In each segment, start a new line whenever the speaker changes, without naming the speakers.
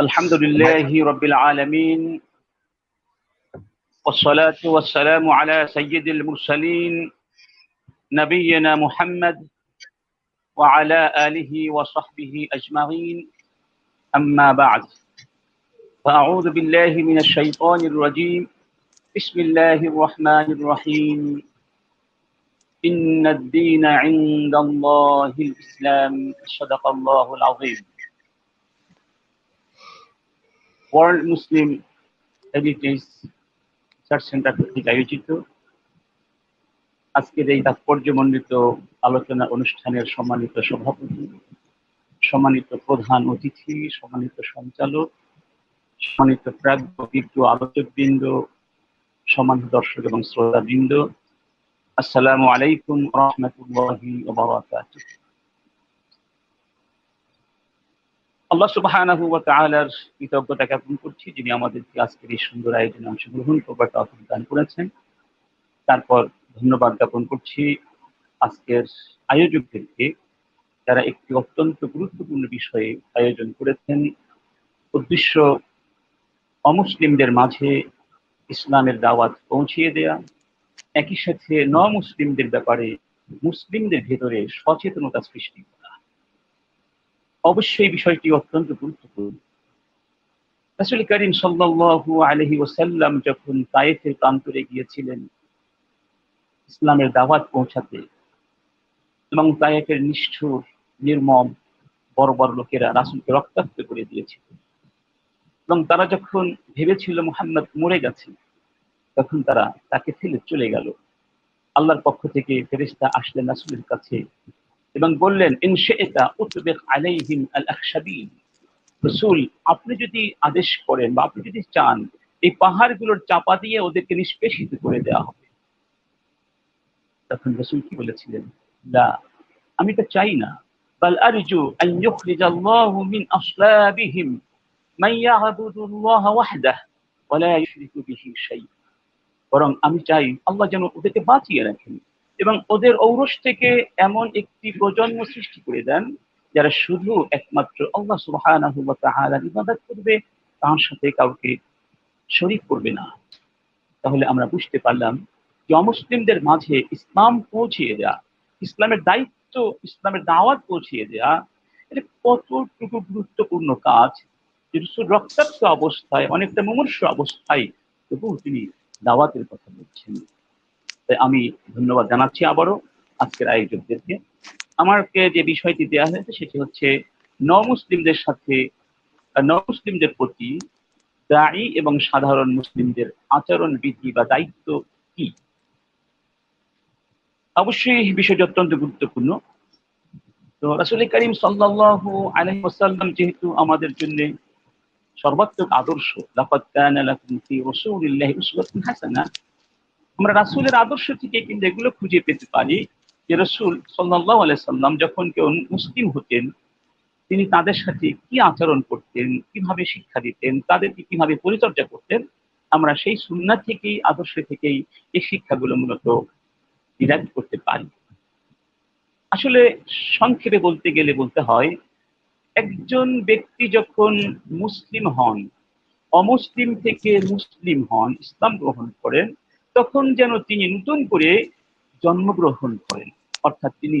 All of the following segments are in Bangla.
الحمد لله رب العالمين والصلاة والسلام على سيد المرسلين نبينا محمد وعلى آله وصحبه أجمعين أما بعد. فأعوذ بالله من الشيطان الرجيم. بسم الله الرحمن الرحيم. إن الدين عند الله الإسلام صدق الله العظيم. World Muslim heritage research centre কর্তৃক আয়োজিত। আজকের এই তাৎপর্যমণ্ডিত আলোচনা অনুষ্ঠানের সম্মানিত সভাপতি, সম্মানিত প্রধান অতিথি, সম্মানিত সঞ্চালক, সম্মানিত প্রাজ্ঞ আলোচকবৃন্দ, সম্মানিত দর্শক এবং শ্রোতাবৃন্দ, আসসালামু আলাইকুম রহমতুল্লাহি আল্লাহ সুবহানাহু ওয়া কৃতজ্ঞতা জ্ঞাপন করছি, যিনি আমাদেরকে আজকের এই সুন্দর আয়োজনে অংশগ্রহণ করবার তৌফিক দান করেছেন। তারপর ধন্যবাদ জ্ঞাপন করছি আজকের আয়োজকদেরকে। যারা একটি অত্যন্ত গুরুত্বপূর্ণ বিষয়ে আয়োজন করেছেন, উদ্দেশ্য অমুসলিমদের মাঝে ইসলামের দাওয়াত পৌঁছিয়ে দেয়া, একই সাথে ন মুসলিমদের ব্যাপারে মুসলিমদের ভেতরে সচেতনতা সৃষ্টি করা। অবশ্যই বিষয়টি অত্যন্ত গুরুত্বপূর্ণ। রাসুল করিম সাল্লাল্লাহু আলহি ওসাল্লাম যখন তায়েফের প্রান্তরে গিয়েছিলেন, ইসলামের দাওয়াত পৌঁছাতে, এবং তায়েফের নিষ্ঠুর, নির্মম বড় বড় লোকেরা রাসুলকে রক্তাক্ত করে দিয়েছিল, এবং তারা যখন ভেবেছিল মোহাম্মদ মরে গেছে, তখন তারা তাকে ফেলে চলে গেল। আল্লাহর পক্ষ থেকে ফেরিস্তা আসলেন রাসুলের কাছে এবং বললেন ইনশেতা উতবেক আলাইহিম আল আখশাবিন রসুল আপনি যদি আদেশ করেন বা আপনি যদি চান এই পাহাড়গুলোর চাপা দিয়ে ওদেরকে নিষ্পেষিত করে দেওয়া হবে তখন রসুল কি বলেছিলেন না আমি তো চাই না بل أرجو أن يخرج الله من أصلابهم من يعبد الله وحده ولا يشرك به شيء বরং আমি চাই আল্লাহ যেন ওদেরকে বাঁচিয়ে রাখেন এবং ওদের ঔরস থেকে এমন একটি প্রজন্ম সৃষ্টি করে দেন যারা শুধু একমাত্র আল্লাহ তাআলার ইবাদত করবে, তার সাথে কাউকে শরীক করবে না। তাহলে আমরা বুঝতে পারলাম যে অমুসলিমদের মাঝে ইসলাম পৌঁছিয়ে দেয়া, ইসলামের দায়িত্ব, ইসলামের দাওয়াত পৌঁছিয়ে দেয়া, এটা কতটুকু গুরুত্বপূর্ণ কাজ যে রক্তাক্ত অবস্থায়, অনেকটা মুমূর্ষ অবস্থায় তবুও তিনি দাওয়াতের কথা বলছেন। তাই আমি ধন্যবাদ জানাচ্ছি আবারও আজকের আয়োজকদেরকে। আমাকে যে বিষয়টি দেওয়া হয়েছে সেটি হচ্ছে ন মুসলিমদের সাথে ন মুসলিমদের প্রতি দায়ী এবং সাধারণ মুসলিমদের আচরণ বিধি বা দায়িত্ব কি? অবশ্যই বিষয়টি অত্যন্ত গুরুত্বপূর্ণ। তো রাসুল করিম সাল্লাল্লাহু আলাইহি ওয়াসাল্লাম যেহেতু আমাদের জন্য সর্বাত্মক আদর্শ কানা লাকুম ফি রাসূলিল্লাহি উসওয়াতুন আমরা রাসুলের আদর্শ থেকে কিন্তু এগুলো খুঁজে পেতে পারি যে রসুল সাল্লাহ সাল্লাম যখন কেউ মুসলিম হতেন, তিনি তাদের সাথে কি আচরণ করতেন, কীভাবে শিক্ষা দিতেন, তাদেরকে কীভাবে পরিচর্যা করতেন, আমরা সেই সুন্না থেকেই, আদর্শ থেকেই এই শিক্ষাগুলো মূলত ডিরাইভ করতে পারি। আসলে সংক্ষেপে বলতে গেলে বলতে হয়, একজন ব্যক্তি যখন মুসলিম হন, অমুসলিম থেকে মুসলিম হন, ইসলাম গ্রহণ করেন তখন যেন তিনি নতুন করে জন্মগ্রহণ করেন। অর্থাৎ তিনি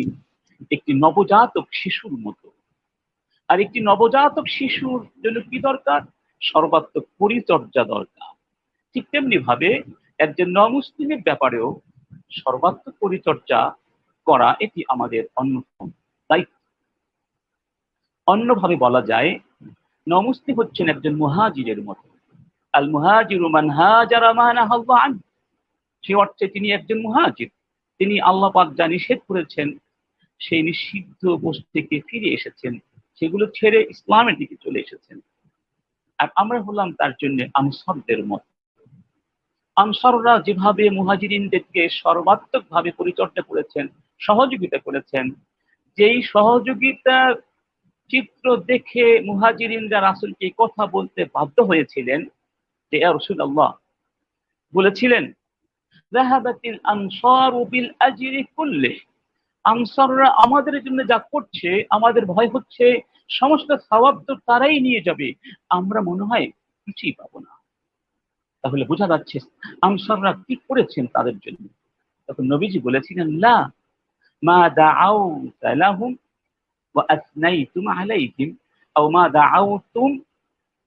একটি নবজাতক শিশুর মতো। আর একটি নবজাতক শিশুর জন্য কি দরকার? সর্বাত্মক পরিচর্যা দরকার। ঠিক তেমনি ভাবে একজন নমুসলিমের ব্যাপারেও সর্বাত্মক পরিচর্যা করা এটি আমাদের অন্যতম দায়িত্ব। অন্যভাবে বলা যায়, নমুসলিম হচ্ছেন একজন মুহাজিরের মতো। আল মুহাজির মান হাজারা মানা আন সে অর্থে তিনি একজন মুহাজির তিনি আল্লাহ পাক যা নিষেধ করেছেন, সেই নিষিদ্ধ বস্তু থেকে ফিরে এসেছেন। সেগুলো ছেড়ে ইসলামের দিকে চলে এসেছেন। আর আমরা হলাম তার জন্য আনসারদের মত। আনসাররা যেভাবে মুহাজিরিনদেরকে সর্বাত্মক ভাবে পরিচর্যা করেছেন, সহযোগিতা করেছেন, যেই সহযোগিতার চিত্র দেখে মুহাজিরিনরা রাসুলকে কথা বলতে বাধ্য হয়েছিলেন, যে রসুল আল্লাহ বলেছিলেন জাহাবাতিল আনসার বিল আজরি কুল্লে আনসাররা আমাদের জন্য যা করছে, আমাদের ভয় হচ্ছে, সমস্ত সওয়াব তো তারাই নিয়ে যাবে। আমরা মনে হয় কিছুই পাবো না। তাহলে বোঝা যাচ্ছে আনসাররা কি করেছেন তাদের জন্য? তখন নবীজি বলেছিলেন, লা মা দাআউ লাহুম ওয়া আসনাইতুম আলাইহিম, আও মা দাআউতুম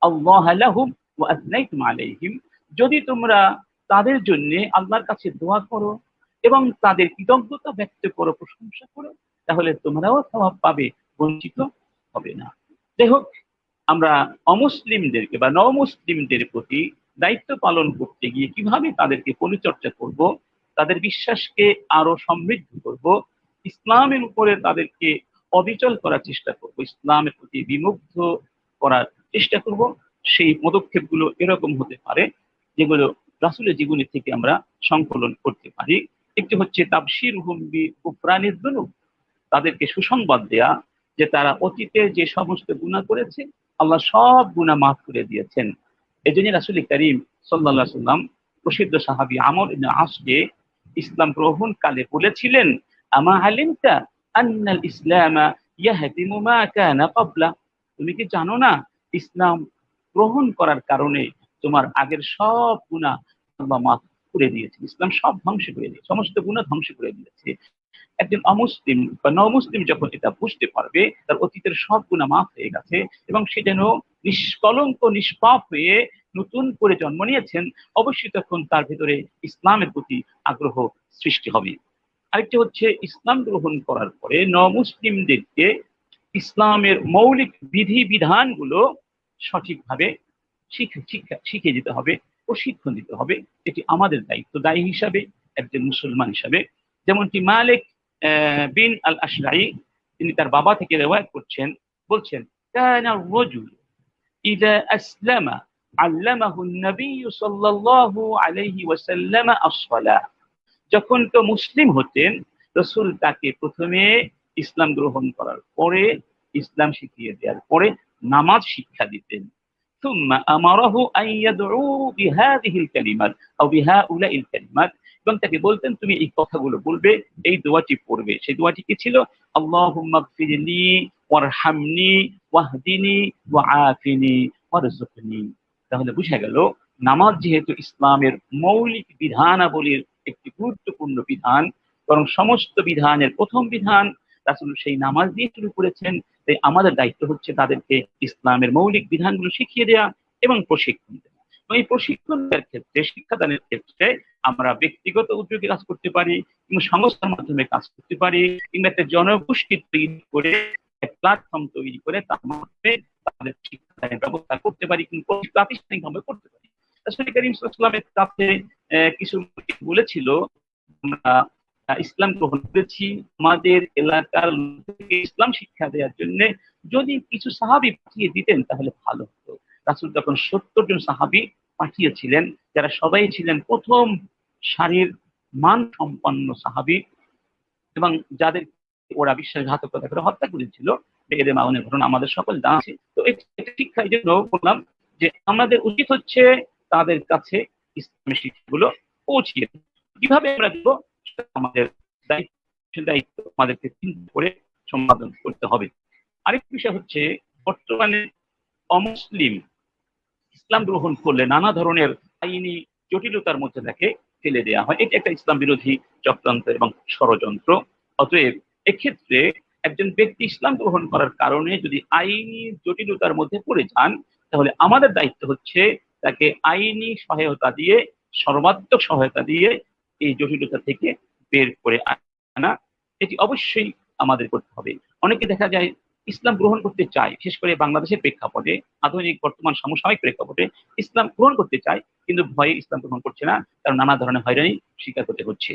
আল্লাহ লাহুম ওয়া আসনাইতুম আলাইহিম। যদি তোমরা তাদের জন্য আল্লাহর কাছে দোয়া করো এবং তাদের কৃতজ্ঞতা ব্যক্ত করো, প্রশংসা করো, তাহলে তোমরাও স্বভাব পাবে, বঞ্চিত হবে না। যাই হোক, আমরা অমুসলিমদেরকে বা নমুসলিমদের প্রতি দায়িত্ব পালন করতে গিয়ে কীভাবে তাদেরকে পরিচর্যা করব, তাদের বিশ্বাসকে আরও সমৃদ্ধ করব, ইসলামের উপরে তাদেরকে অবিচল করার চেষ্টা করব, ইসলামের প্রতি বিমুগ্ধ করার চেষ্টা করব, সেই পদক্ষেপগুলো এরকম হতে পারে, যেগুলো রাসুলের জীবনী থেকে আমরা সংকলন করতে পারি। একটি হচ্ছে তাবশির হুম্বি প্রাণীর দনু তাদেরকে সুসংবাদ দেয়া যে তারা অতীতে যে সমস্ত গুণা করেছে, আল্লাহ সব গুণা মাফ করে দিয়েছেন। এই জন্য রাসুল করিম সাল্লাহ সাল্লাম প্রসিদ্ধ সাহাবি আমর আসকে ইসলাম গ্রহণ কালে বলেছিলেন, আমা আলিমতা আন্নাল ইসলামা ইয়াহদিমু কানা তুমি কি জানো না, ইসলাম গ্রহণ করার কারণে তোমার আগের সব গুণা আল্লাহ মাফ করে দিয়েছে। ইসলাম সব ধ্বংস করে দিয়েছে, সমস্ত গুণা ধ্বংস করে দিয়েছে। একজন অমুসলিম বা নমুসলিম যখন এটা বুঝতে পারবে, তার অতীতের সব গুণা মাফ হয়ে গেছে এবং সে যেন নিষ্কলঙ্ক, নিষ্পাপ হয়ে নতুন করে জন্ম নিয়েছেন, অবশ্যই তখন তার ভিতরে ইসলামের প্রতি আগ্রহ সৃষ্টি হবে। আরেকটি হচ্ছে ইসলাম গ্রহণ করার পরে নমুসলিমদেরকে ইসলামের মৌলিক বিধি বিধানগুলো সঠিকভাবে শিক্ষা শিক্ষা শিখিয়ে দিতে হবে প্রশিক্ষণ দিতে হবে। এটি আমাদের দায়িত্ব, দায়ী হিসাবে, একজন মুসলমান হিসাবে। যেমনটি মালিক বিন আল আশরাই তিনি তার বাবা থেকে রেওয়ায়ত করছেন, বলছেন, কানা রজুল ইদা আসলামা আল্লামাহু নবী সাল্লাল্লাহু আলাইহি ওয়াসাল্লাম আসসালাহ যখন তো মুসলিম হতেন, রসুল তাকে প্রথমে ইসলাম গ্রহণ করার পরে, ইসলাম শিখিয়ে দেওয়ার পরে নামাজ শিক্ষা দিতেন। ثم أمره أن يدعو بهذه الكلمات أو بهؤلاء الكلمات এবং তাকে বলতেন তুমি এই কথাগুলো বলবে এই দোয়াটি পড়বে সেই দোয়াটি কি ছিল আল্লাহুম্মা গফিরনি ওয়ারহামনি ওয়াহদিনি ওয়াআফিনি ওয়ারযুকনি তাহলে বুঝা গেল নামাজ যেহেতু ইসলামের মৌলিক বিধানাবলীর একটি গুরুত্বপূর্ণ বিধান বরং সমস্ত বিধানের প্রথম বিধান রাসুল সেই নামাজ দিয়ে শুরু করেছেন। তাই আমাদের দায়িত্ব হচ্ছে তাদেরকে ইসলামের মৌলিক বিধানগুলো শিখিয়ে দেওয়া এবং প্রশিক্ষণ দেওয়া এই প্রশিক্ষণের ক্ষেত্রে, শিক্ষাদানের ক্ষেত্রে আমরা ব্যক্তিগত উদ্যোগে কাজ করতে পারি কিংবা সংস্থার মাধ্যমে কাজ করতে পারি। কিংবা একটা জনগোষ্ঠী তৈরি করে প্ল্যাটফর্ম তৈরি করে তার মাধ্যমে তাদের শিক্ষাদানের ব্যবস্থা করতে পারি কিন্তু প্রাতিষ্ঠানিকভাবে করতে পারি। আসলে করিম কাছে কিছু বলেছিল, আমরা ইসলাম গ্রহণ করেছি। আমাদের এলাকার ইসলাম শিক্ষা দেওয়ার জন্য যদি কিছু সাহাবি পাঠিয়ে দিতেন, তাহলে ভালো হতো। রাসুল তখন সত্তর জন সাহাবি পাঠিয়েছিলেন, যারা সবাই ছিলেন প্রথম সারির মান সম্পন্ন সাহাবি এবং যাদের ওরা বিশ্বাসঘাতকতা করে হত্যা করেছিল এদের মাউনের ঘটনা আমাদের সকল জানা তো এটা শিক্ষা এই জন্য বললাম যে আমাদের উচিত হচ্ছে তাদের কাছে ইসলামের শিক্ষাগুলো পৌঁছিয়ে কীভাবে আমরা দেব? আমাদের দায়িত্ব দায়িত্ব আমাদেরকে চিন্তা করে সম্পাদন করতে হবে। আরেক বিষয় হচ্ছে, বর্তমানে অমুসলিম ইসলাম গ্রহণ করলে নানা ধরনের আইনি জটিলতার মধ্যে তাকে ফেলে দেওয়া হয়। এটি একটা ইসলাম বিরোধী চক্রান্ত এবং ষড়যন্ত্র। অতএব এক্ষেত্রে একজন ব্যক্তি ইসলাম গ্রহণ করার কারণে যদি আইনি জটিলতার মধ্যে পড়ে যান, তাহলে আমাদের দায়িত্ব হচ্ছে তাকে আইনি সহায়তা দিয়ে, সর্বাত্মক সহায়তা দিয়ে এই জটিলতা থেকে বের করে আনা, এটি অবশ্যই আমাদের করতে হবে। অনেকে দেখা যায় ইসলাম গ্রহণ করতে চায়, বিশেষ করে বাংলাদেশের প্রেক্ষাপটে, আধুনিক বর্তমান সমসাময়িক প্রেক্ষাপটে ইসলাম গ্রহণ করতে চায়, কিন্তু ভয়ে ইসলাম গ্রহণ করছে না, কারণ নানা ধরনের হয়রানি স্বীকার করতে হচ্ছে।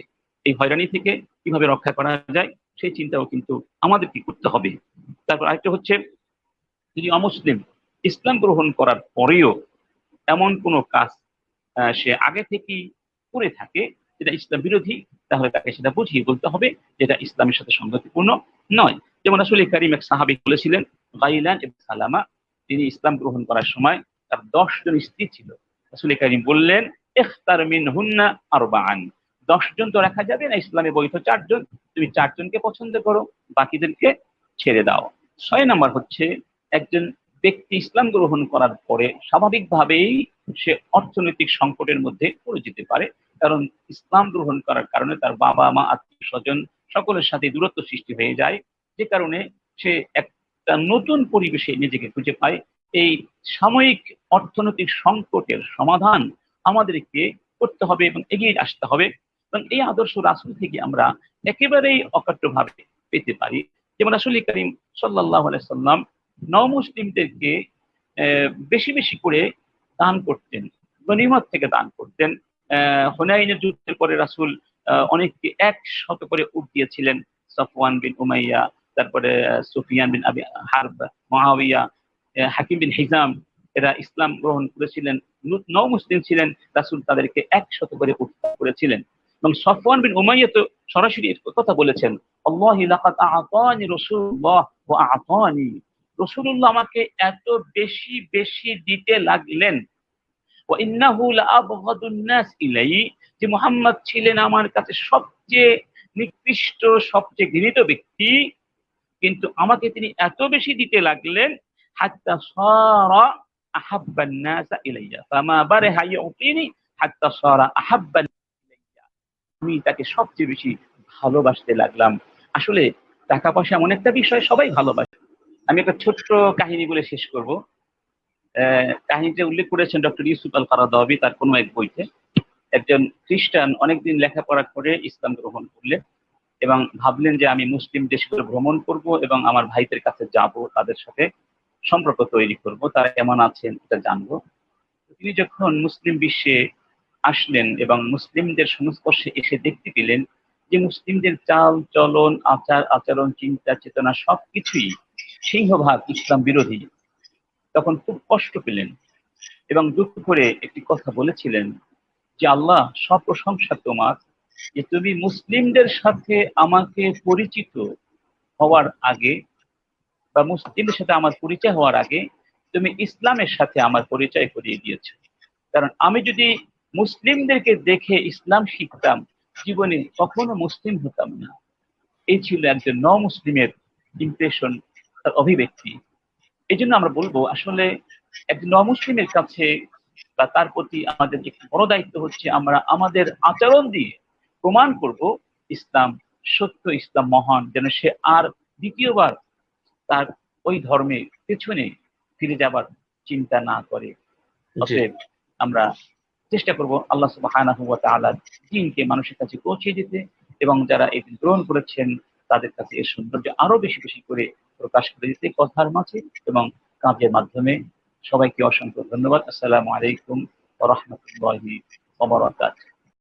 এই হয়রানি থেকে কীভাবে রক্ষা করা যায়, সেই চিন্তাও কিন্তু আমাদের কি করতে হবে। তারপর আরেকটা হচ্ছে, যদি অমুসলিম ইসলাম গ্রহণ করার পরেও এমন কোনো কাজ সে আগে থেকেই করে থাকে যেটা ইসলাম বিরোধী, তাহলে তাকে সেটা বুঝিয়ে বলতে হবে যেটা ইসলামের সাথে সংগতিপূর্ণ নয়। যেমন আসলে কারিম এক সাহাবি বলেছিলেন, গাইলান এবং সালামা তিনি ইসলাম গ্রহণ করার সময় তার দশ জন স্ত্রী ছিল। আসলে কারিম বললেন এখতার মিন হুন্না আর বান দশ তো রাখা যাবে না ইসলামে বৈধ চারজন, তুমি চারজনকে পছন্দ করো, বাকিদেরকে ছেড়ে দাও। ছয় নাম্বার হচ্ছে, একজন ব্যক্তি ইসলাম গ্রহণ করার পরে স্বাভাবিকভাবেই সে অর্থনৈতিক সংকটের মধ্যে পড়ে যেতে পারে। কারণ ইসলাম গ্রহণ করার কারণে তার বাবা, মা, আত্মীয় স্বজন সকলের সাথে দূরত্ব সৃষ্টি হয়ে যায়। যে কারণে সে একটা নতুন পরিবেশে নিজেকে খুঁজে পায়। এই সাময়িক অর্থনৈতিক সংকটের সমাধান আমাদেরকে করতে হবে এবং এগিয়ে আসতে হবে এবং এই আদর্শ রাসুল থেকে আমরা একেবারেই অকাট্যভাবে পেতে পারি। যেমন রাসুল করিম সাল্লাহ সাল্লাম নমুসলিমদেরকে বেশি বেশি করে দান করতেন, গনিমত থেকে দান করতেন। হোনাইনের যুদ্ধের পরে রাসুল অনেককে এক শত করে উঠ দিয়েছিলেন, সফওয়ান বিন উমাইয়া, তারপরে সুফিয়ান বিন আবি হারব মহাবিয়া হাকিম বিন হিজাম, এরা ইসলাম গ্রহণ করেছিলেন, নৌ মুসলিম ছিলেন, রাসুল তাদেরকে একশত করে উত্থান করেছিলেন। এবং সফওয়ান বিন উমাইয়া তো সরাসরি কথা বলেছেন, আল্লাহ লাকাদ আতানি রাসূলুল্লাহ ওয়া আতানি। আমাকে এত বেশি বেশি দিতে লাগলেন যে মুহাম্মদ ছিলেন আমার কাছে সবচেয়ে নিকৃষ্ট, সবচেয়ে ঘৃণিত ব্যক্তি। কিন্তু আমাকে তিনি এত বেশি দিতে লাগলেন, হাত্তা সারা আহাব্বান নাস ইলাইয়া। ফামা সারা আহাব্বান আমি তাকে সবচেয়ে বেশি ভালোবাসতে লাগলাম। আসলে টাকা পয়সা এমন একটা বিষয়, সবাই ভালোবাসে। আমি একটা ছোট্ট কাহিনী বলে শেষ করব। কাহিনীটা উল্লেখ করেছেন ডক্টর ইউসুফ আল কারাদাবি, তার কোনো এক বইতে। একজন খ্রিস্টান অনেকদিন লেখাপড়া করে ইসলাম গ্রহণ করলেন এবং ভাবলেন যে আমি মুসলিম দেশগুলো ভ্রমণ করব এবং আমার ভাইদের কাছে যাব, তাদের সাথে সম্পর্ক তৈরি করব, তারা কেমন আছেন এটা জানব। তিনি যখন মুসলিম বিশ্বে আসলেন এবং মুসলিমদের সংস্পর্শে এসে দেখতে পেলেন যে মুসলিমদের চাল, চলন, আচার, আচরণ, চিন্তা, চেতনা সবকিছুই সিংহভাগ ইসলাম বিরোধী। তখন খুব কষ্ট পেলেন এবং দুঃখ করে একটি কথা বলেছিলেন যে, আল্লাহ সব প্রশংসা তোমার যে তুমি মুসলিমদের সাথে আমাকে পরিচিত হওয়ার আগে বা মুসলিমদের সাথে আমার পরিচয় হওয়ার আগে তুমি ইসলামের সাথে আমার পরিচয় করিয়ে দিয়েছ। কারণ আমি যদি মুসলিমদেরকে দেখে ইসলাম শিখতাম, জীবনে কখনো মুসলিম হতাম না। এই ছিল একজন ন মুসলিমের ইমপ্রেশন তার অভিব্যক্তি। এই জন্য আমরা বলব আসলে একজন ন মুসলিমের কাছে বা তার প্রতি আমাদের একটি বড় দায়িত্ব হচ্ছে আমরা আমাদের আচরণ দিয়ে প্রমাণ করব ইসলাম সত্য ইসলাম মহান যেন সে আর দ্বিতীয়বার তার ওই ধর্মে পেছনে ফিরে যাবার চিন্তা না করে। অতএব আমরা চেষ্টা করব আল্লাহ তাআলা দিনকে মানুষের কাছে পৌঁছে দিতে এবং যারা এটি গ্রহণ করেছেন তাদের কাছে এর সৌন্দর্য আরও বেশি বেশি করে প্রকাশ করে দিতে কথার মাঝে এবং কাজের মাধ্যমে। সবাইকে অসংখ্য ধন্যবাদ। আসসালামু আলাইকুম রাহমাতুল্লাহি ওয়া বারাকাতুহু।